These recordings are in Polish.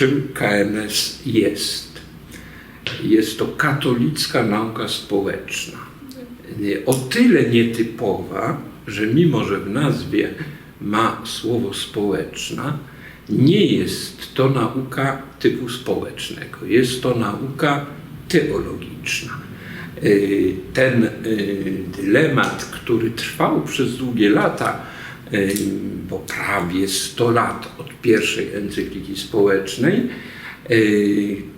czym KNS jest. Jest to katolicka nauka społeczna. O tyle nietypowa, że mimo, że w nazwie ma słowo społeczna, nie jest to nauka typu społecznego. Jest to nauka teologiczna. Y, Ten y, dylemat, który trwał przez długie lata, bo prawie 100 lat od pierwszej encykliki społecznej,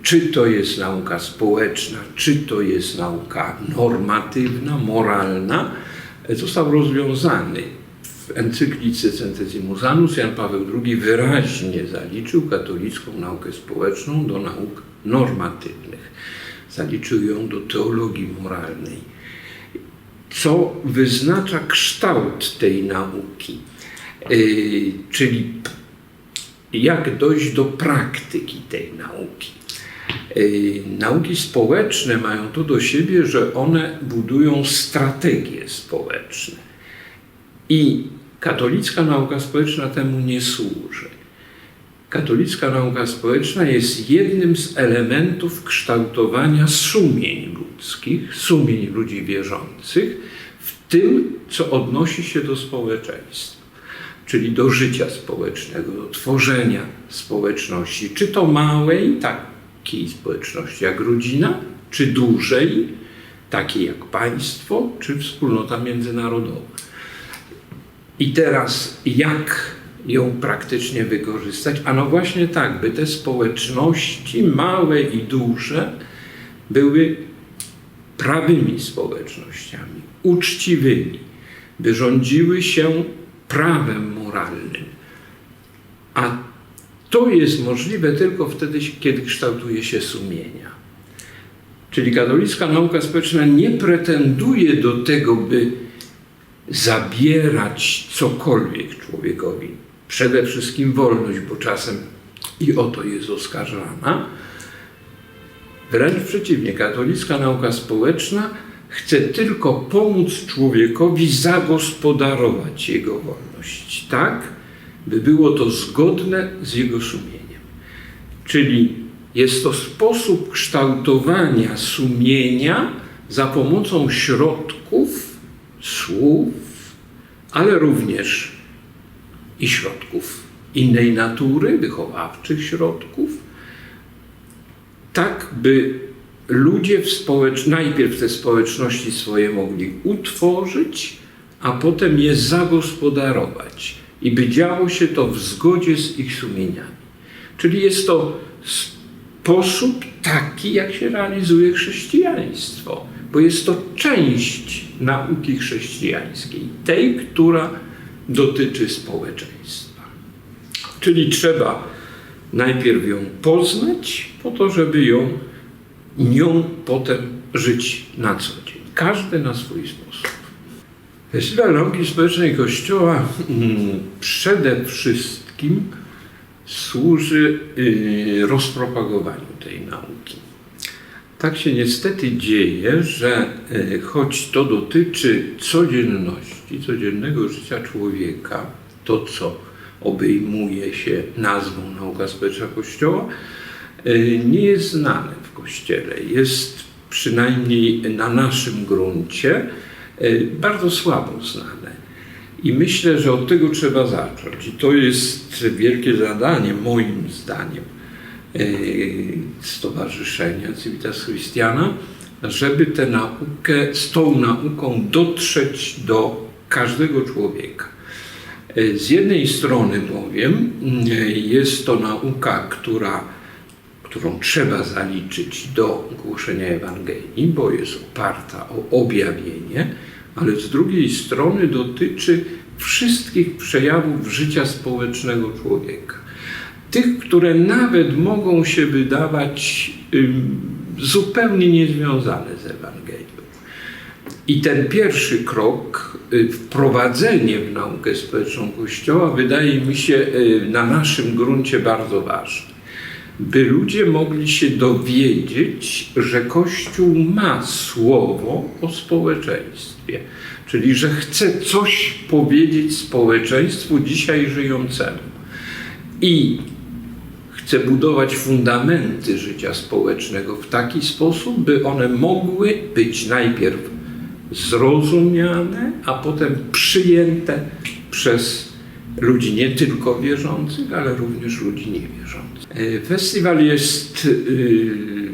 czy to jest nauka społeczna, czy to jest nauka normatywna, moralna, został rozwiązany. W encyklice Centesimus Annus Jan Paweł II wyraźnie zaliczył katolicką naukę społeczną do nauk normatywnych. Zaliczył ją do teologii moralnej, co wyznacza kształt tej nauki, yy, czyli jak dojść do praktyki tej nauki. Yy, nauki społeczne mają to do siebie, że one budują strategie społeczne. I katolicka nauka społeczna temu nie służy. Katolicka nauka społeczna jest jednym z elementów kształtowania sumień ludzkich, sumień ludzi wierzących, w tym, co odnosi się do społeczeństwa, czyli do życia społecznego, do tworzenia społeczności, czy to małej, takiej społeczności jak rodzina, czy dużej, takiej jak państwo, czy wspólnota międzynarodowa. I teraz jak ją praktycznie wykorzystać? A no właśnie tak, by te społeczności, małe i duże, były prawymi społecznościami, uczciwymi, by rządziły się prawem moralnym. A to jest możliwe tylko wtedy, kiedy kształtuje się sumienia. Czyli katolicka nauka społeczna nie pretenduje do tego, by zabierać cokolwiek człowiekowi. Przede wszystkim wolność, bo czasem i o to jest oskarżana. Wręcz przeciwnie, katolicka nauka społeczna chce tylko pomóc człowiekowi zagospodarować jego wolność, tak, by było to zgodne z jego sumieniem. Czyli jest to sposób kształtowania sumienia za pomocą środków, słów, ale również i środków innej natury, wychowawczych środków, tak by ludzie w społecz... najpierw te społeczności swoje mogli utworzyć, a potem je zagospodarować i by działo się to w zgodzie z ich sumieniami. Czyli jest to sposób taki, jak się realizuje chrześcijaństwo, bo jest to część nauki chrześcijańskiej, tej, która dotyczy społeczeństwa. Czyli trzeba najpierw ją poznać, po to, żeby ją, nią potem żyć na co dzień. Każdy na swój sposób. Festiwal Nauki Społecznej Kościoła mm, przede wszystkim służy y, rozpropagowaniu tej nauki. Tak się niestety dzieje, że y, choć to dotyczy codzienności, codziennego życia człowieka, to co obejmuje się nazwą nauka społeczna Kościoła, y, nie jest znane w Kościele. Jest przynajmniej na naszym gruncie bardzo słabo znane. I myślę, że od tego trzeba zacząć. I to jest wielkie zadanie, moim zdaniem, Stowarzyszenia Civitas Christiana, żeby tę naukę, z tą nauką dotrzeć do każdego człowieka. Z jednej strony bowiem jest to nauka, która, którą trzeba zaliczyć do głoszenia Ewangelii, bo jest oparta o objawienie, ale z drugiej strony dotyczy wszystkich przejawów życia społecznego człowieka. Tych, które nawet mogą się wydawać zupełnie niezwiązane z Ewangelią. I ten pierwszy krok, y, wprowadzenie w naukę społeczną Kościoła, wydaje mi się y, na naszym gruncie bardzo ważne by ludzie mogli się dowiedzieć, że Kościół ma słowo o społeczeństwie, czyli że chce coś powiedzieć społeczeństwu dzisiaj żyjącemu. I chce budować fundamenty życia społecznego w taki sposób, by one mogły być najpierw zrozumiane, a potem przyjęte przez ludzi nie tylko wierzących, ale również ludzi niewierzących. E, Festiwal jest y,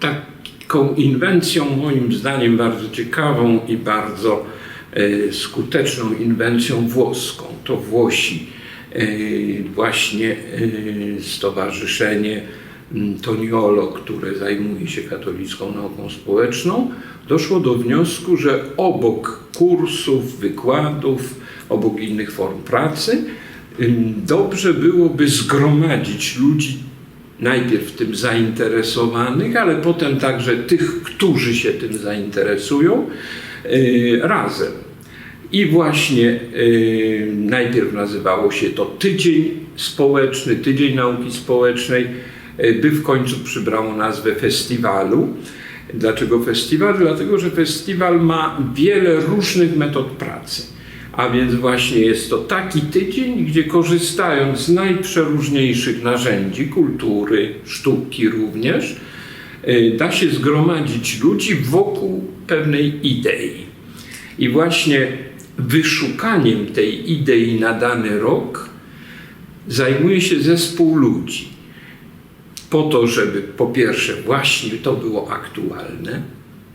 taką inwencją, moim zdaniem, bardzo ciekawą i bardzo e, skuteczną inwencją włoską. To Włosi, e, właśnie e, Stowarzyszenie Toniolo, które zajmuje się katolicką nauką społeczną, doszło do wniosku, że obok kursów, wykładów, obok innych form pracy, ym, dobrze byłoby zgromadzić ludzi najpierw tym zainteresowanych, ale potem także tych, którzy się tym zainteresują, yy, razem. I właśnie yy, najpierw nazywało się to Tydzień Społeczny, Tydzień Nauki Społecznej, by w końcu przybrało nazwę festiwalu. Dlaczego festiwal? Dlatego, że festiwal ma wiele różnych metod pracy. A więc właśnie jest to taki tydzień, gdzie korzystając z najprzeróżniejszych narzędzi kultury, sztuki również, y, da się zgromadzić ludzi wokół pewnej idei. I właśnie wyszukaniem tej idei na dany rok zajmuje się zespół ludzi. Po to, żeby po pierwsze właśnie to było aktualne,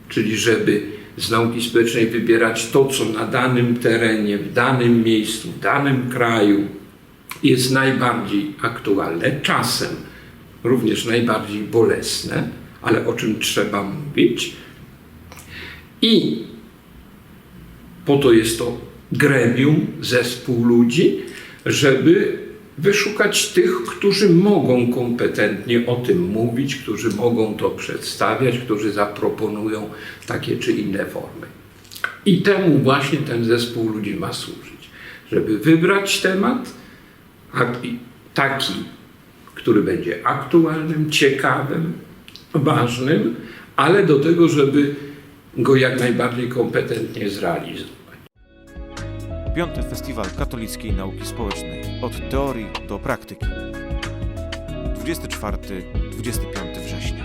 czyli żeby z nauki społecznej wybierać to, co na danym terenie, w danym miejscu, w danym kraju jest najbardziej aktualne, czasem również najbardziej bolesne, ale o czym trzeba mówić. I po to jest to gremium, zespół ludzi, żeby wyszukać tych, którzy mogą kompetentnie o tym mówić, którzy mogą to przedstawiać, którzy zaproponują takie czy inne formy. I temu właśnie ten zespół ludzi ma służyć, żeby wybrać temat taki, który będzie aktualnym, ciekawym, ważnym, ale do tego, żeby go jak najbardziej kompetentnie zrealizować. Piąty Festiwal Katolickiej Nauki Społecznej. Od teorii do praktyki. 24-25 września.